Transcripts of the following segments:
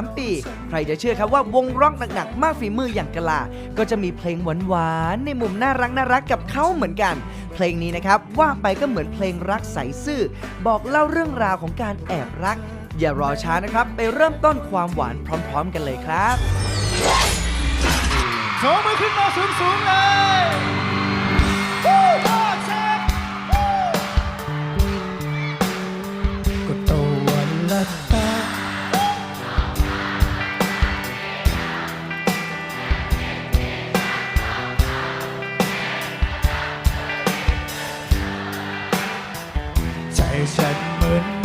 3 ปี ใครจะเชื่อครับว่าวงร็อกหนักๆ มากฝีมืออย่างกะลา ก็จะมีเพลงหวานๆ ในมุมน่ารักน่ารักกับเขาเหมือนกัน เพลงนี้นะครับว่าไปก็เหมือนเพลงรักใสซื่อ บอกเล่าเรื่องราวของการแอบรัก อย่ารอช้านะครับ ไปเริ่มต้นความหวานพร้อม ๆ กันเลยครับโชว์มือขึ้นมาสูงๆเลย ฉันเหมือน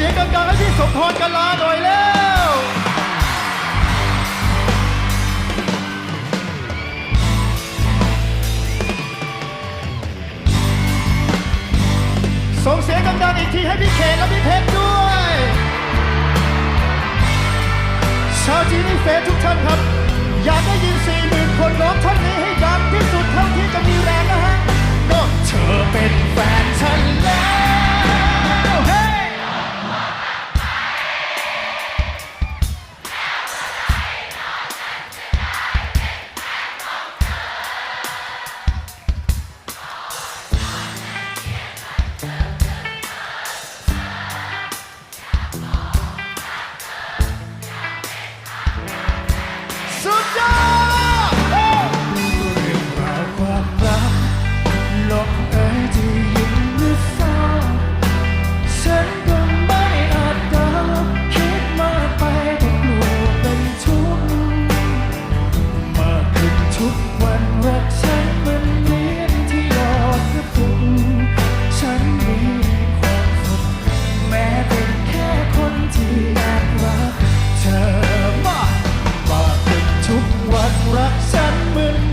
เสียงดังๆให้พี่สมพรกันลาหน่อยแล้วส่งเสียงดังๆอีกทีให้พี่เขตและพี่เพชรด้วยชาวจีนี่เฟสทุกท่านครับ อยากได้ยินสี่หมื่นคนร้องท่อนนี้ให้ดังที่สุดเท่าที่จะมีแรงนะฮะก็เธอเป็นแฟน รักฉันเหมือน